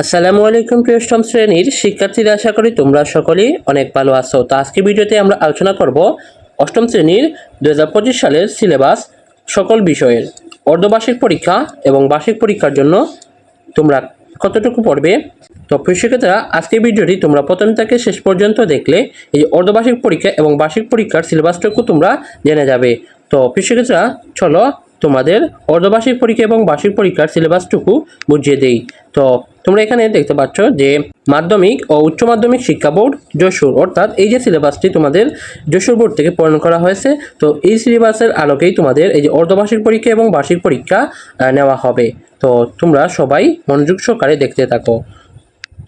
আসসালামু আলাইকুম, প্রিয় অষ্টম শ্রেণির শিক্ষার্থীরা, আশা করি তোমরা সকলেই অনেক ভালো আছো। তো আজকে ভিডিওতে আমরা আলোচনা করব অষ্টম শ্রেণির দু হাজার পঁচিশ সালের সিলেবাস সকল বিষয়ের। অর্ধবার্ষিক পরীক্ষা এবং বার্ষিক পরীক্ষার জন্য তোমরা কতটুকু পড়বে? তো শিক্ষার্থীরা, আজকের ভিডিওটি তোমরা প্রথম থেকে শেষ পর্যন্ত দেখলে এই অর্ধবার্ষিক পরীক্ষা এবং বার্ষিক পরীক্ষার সিলেবাসটুকু তোমরা জেনে যাবে। তো শিক্ষার্থীরা, চলো তোমাদের অর্ধবার্ষিক পরীক্ষা এবং বার্ষিক পরীক্ষার সিলেবাসটুকু বুঝিয়ে দেই। তো তোমরা এখানে দেখতে পাচ্ছ যে মাধ্যমিক ও উচ্চ মাধ্যমিক শিক্ষা বোর্ড যশোর, অর্থাৎ এই যে সিলেবাসটি তোমাদের যশোর বোর্ড থেকে প্রণয়ন করা হয়েছে, তো এই সিলেবাসের আলোকেই তোমাদের এই যে অর্ধবার্ষিক পরীক্ষা এবং বার্ষিক পরীক্ষা নেওয়া হবে। তো তোমরা সবাই মনোযোগ সহকারে দেখতে থাকো।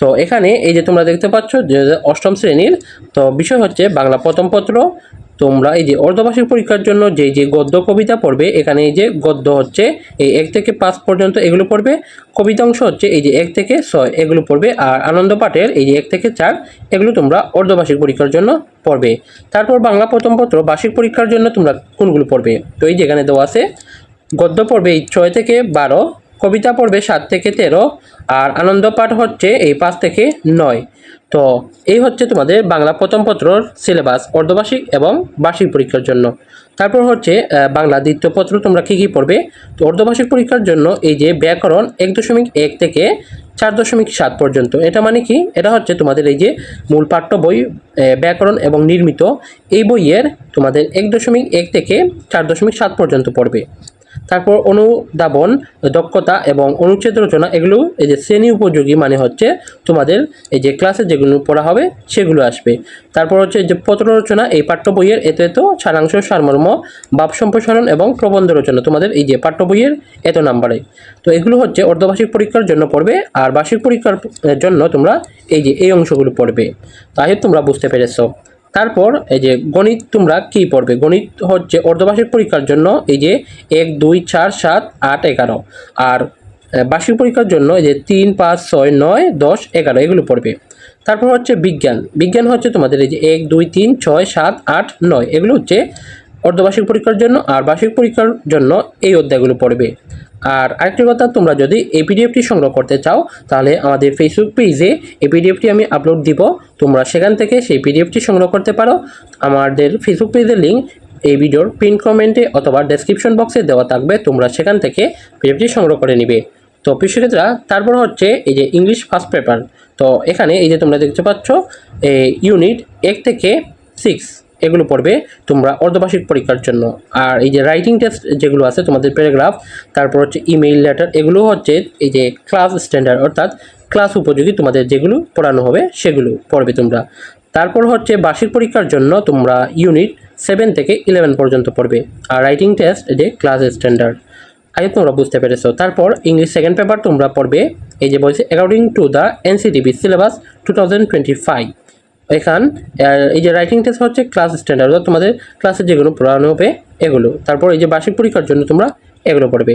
তো এখানে এই যে তোমরা দেখতে পাচ্ছ যে অষ্টম শ্রেণির, তো বিষয় হচ্ছে বাংলা প্রথম পত্র তোমরা এই যে অর্ধবার্ষিক পরীক্ষার জন্য যে যে গদ্য কবিতা পড়বে, এখানে এই যে গদ্য হচ্ছে এই এক থেকে পাঁচ পর্যন্ত এগুলো পড়বে কবিতা অংশ হচ্ছে এই যে এক থেকে ছয় এগুলো পড়বে, আর আনন্দ পাঠের এই যে এক থেকে চার এগুলো তোমরা অর্ধবার্ষিক পরীক্ষার জন্য পড়বে। তারপর বাংলা প্রথম পত্র, বার্ষিক পরীক্ষার জন্য তোমরা কোনগুলো পড়বে? তো এই যে এখানে দেওয়া আছে, গদ্য পড়বে এই ছয় থেকে বারো, কবিতা পড়বে সাত থেকে তেরো, আর আনন্দ পাঠ হচ্ছে এই পাঁচ থেকে নয়। তো এই হচ্ছে তোমাদের বাংলা প্রথম পত্রর সিলেবাস অর্ধবার্ষিক এবং বার্ষিক পরীক্ষার জন্য। তারপর হচ্ছে বাংলা দ্বিতীয় পত্র তোমরা কী কী পড়বে? তো অর্ধবার্ষিক পরীক্ষার জন্য এই যে ব্যাকরণ এক দশমিক এক থেকে চার দশমিক সাত পর্যন্ত, এটা মানে কি? এটা হচ্ছে তোমাদের এই যে মূল পাঠ্য বই ব্যাকরণ এবং নির্মিত এই বইয়ের তোমাদের এক দশমিক এক থেকে চার দশমিক সাত পর্যন্ত পড়বে। তারপর অনুধাবন, দক্ষতা এবং অনুচ্ছেদ রচনা, এগুলো এই যে শ্রেণি উপযোগী মানে হচ্ছে তোমাদের এই যে ক্লাসে যেগুলো পড়া হবে সেগুলো আসবে। তারপর হচ্ছে যে পত্র রচনা, এই পাঠ্য বইয়ের এত এত সারাংশ, সারমর্ম ভাব সম্প্রসারণ এবং প্রবন্ধ রচনা, তোমাদের এই যে পাঠ্য বইয়ের এত নাম্বারে তো এগুলো হচ্ছে অর্ধবার্ষিক পরীক্ষার জন্য পড়বে আর বার্ষিক পরীক্ষার জন্য তোমরা এই যে এই অংশগুলো পড়বে। তাই তোমরা বুঝতে পেরেছ। তারপর এই যে গণিত তোমরা কি পড়বে? গণিত হচ্ছে অর্ধবার্ষিক পরীক্ষার জন্য এই যে এক, দুই, চার, সাত, আট, এগারো। আর বার্ষিক পরীক্ষার জন্য এই যে তিন, পাঁচ, ছয়, নয়, দশ, এগারো, এগুলো পড়বে। তারপর হচ্ছে বিজ্ঞান। বিজ্ঞান হচ্ছে তোমাদের এই যে এক, দুই, তিন, ছয়, সাত, আট, নয়, এগুলো হচ্ছে অর্ধবার্ষিক পরীক্ষার জন্য আর বার্ষিক পরীক্ষার জন্য এই অধ্যায়গুলো পড়বে। আর আরেকটি কথা, তোমরা যদি এই পিডিএফটি সংগ্রহ করতে চাও, তাহলে আমাদের ফেসবুক পেজে এই পিডিএফটি আমি আপলোড দিব। তোমরা সেখান থেকে সেই পিডিএফটি সংগ্রহ করতে পারো। আমাদের ফেসবুক পেজের লিঙ্ক এই ভিডিওর পিন কমেন্টে অথবা ডেসক্রিপশন বক্সে দেওয়া থাকবে। তোমরা সেখান থেকে পিডিএফটি সংগ্রহ করে নিবে। তো কৃষিক্ষেত্রা তারপর হচ্ছে এই যে ইংলিশ ফার্স্ট পেপার তো এখানে এই যে তোমরা দেখতে পাচ্ছ, এই ইউনিট এক থেকে সিক্স এগুলো পড়বে তোমরা অর্ধবার্ষিক পরীক্ষার জন্য। আর এই যে রাইটিং টেস্ট যেগুলো আছে, তোমাদের প্যারাগ্রাফ তারপর হচ্ছে ইমেইল লেটার এগুলো হচ্ছে এই যে ক্লাস স্ট্যান্ডার্ড অর্থাৎ ক্লাস উপযোগী তোমাদের যেগুলো পড়ানো হবে সেগুলো পড়বে তোমরা। তারপর হচ্ছে বার্ষিক পরীক্ষার জন্য তোমরা ইউনিট সেভেন থেকে ইলেভেন পর্যন্ত পড়বে। আর রাইটিং টেস্ট এই যে ক্লাস স্ট্যান্ডার্ড আগে তোমরা বুঝতে পেরেছ। তারপর ইংলিশ সেকেন্ড পেপার তোমরা পড়বে, এই যে বলছে according to the NCTB syllabus two thousand twenty five এখান এই যে রাইটিং টেস্ট হচ্ছে ক্লাস স্ট্যান্ডার্ড অর্থাৎ তোমাদের ক্লাসে যেগুলো পড়ানো হবে এগুলো। তারপর এই যে বার্ষিক পরীক্ষার জন্য তোমরা এগুলো পড়বে।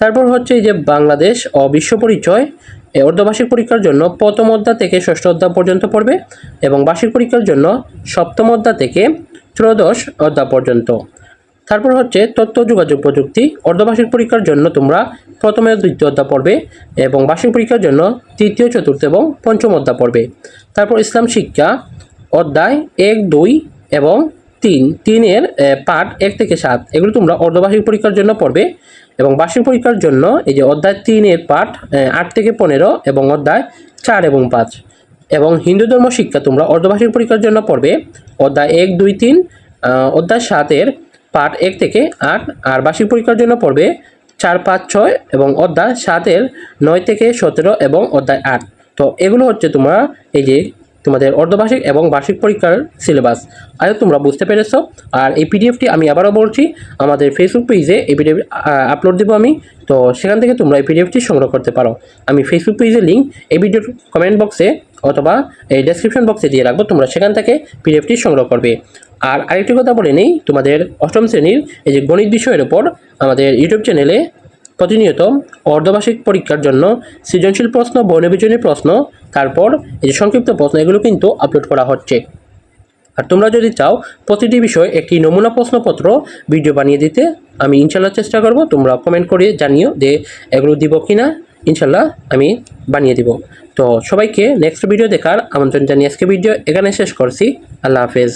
তারপর হচ্ছে এই যে বাংলাদেশ ও বিশ্ব পরিচয় অর্ধবার্ষিক পরীক্ষার জন্য প্রথম অধ্যা থেকে ষষ্ঠ অধ্যা পর্যন্ত পড়বে এবং বার্ষিক পরীক্ষার জন্য সপ্তম অধ্যা থেকে ত্রয়োদশ অধ্যা পর্যন্ত। তারপর হচ্ছে তথ্য, যোগাযোগ প্রযুক্তি, অর্ধবার্ষিক পরীক্ষার জন্য তোমরা প্রথমে দ্বিতীয় অধ্যায় পড়বে এবং বার্ষিক পরীক্ষার জন্য তৃতীয়, চতুর্থ এবং পঞ্চম অধ্যায় পড়বে। তারপর ইসলাম শিক্ষা, অধ্যায় এক, দুই এবং তিন। তিনের পাঠ এক থেকে সাত। এগুলো তোমরা অর্ধবার্ষিক পরীক্ষার জন্য পড়বে এবং বার্ষিক পরীক্ষার জন্য এই যে অধ্যায় তিনের পাঠ আট থেকে পনেরো এবং অধ্যায় চার এবং পাঁচ। এবং হিন্দু ধর্ম শিক্ষা তোমরা অর্ধবার্ষিক পরীক্ষার জন্য পড়বে। অধ্যায় এক, দুই, তিন অধ্যায় সাতের পাঠ এক থেকে আট, আর বার্ষিক পরীক্ষার জন্য পড়বে চার, পাঁচ, ছয় এবং অধ্যায় সাতের নয় থেকে সতেরো এবং অধ্যায় আট। তো এগুলো হচ্ছে তোমরা এই যে তোমাদের অর্ধবার্ষিক এবং বার্ষিক পরীক্ষার সিলেবাস আজ তোমরা বুঝতে পেরেছ। আর এই পিডিএফটি আমি আবারও বলছি, আমাদের ফেসবুক পেজে এই পিডিএফ আপলোড দেবো আমি। তো সেখান থেকে তোমরা এই পিডিএফটি সংগ্রহ করতে পারো। আমি ফেসবুক পেজের লিঙ্ক এই ভিডিওর কমেন্ট বক্সে অথবা এই ডেসক্রিপশন বক্সে দিয়ে রাখব। তোমরা সেখান থেকে পিডিএফটি সংগ্রহ করবে। আর আরেকটি কথা বলে নেই, তোমাদের অষ্টম শ্রেণির এই যে গণিত বিষয়ের ওপর আমাদের ইউটিউব চ্যানেলে প্রতিনিয়ত অর্ধবার্ষিক পরীক্ষার জন্য সৃজনশীল প্রশ্ন বর্ণবিজনী প্রশ্ন, তারপর এই যে সংক্ষিপ্ত প্রশ্ন, এগুলো কিন্তু আপলোড করা হচ্ছে। আর তোমরা যদি চাও প্রতিটি বিষয়ে একটি নমুনা প্রশ্নপত্র ভিডিও বানিয়ে দিতে, আমি ইনশাল্লাহ চেষ্টা করব, তোমরা কমেন্ট করে জানিও যে এগুলো দিব কি না ইনশাল্লাহ আমি বানিয়ে দিব। তো সবাইকে নেক্সট ভিডিও দেখার আমন্ত্রণ জানিয়ে আজকে ভিডিও এখানে শেষ করছি, আল্লাহ হাফেজ।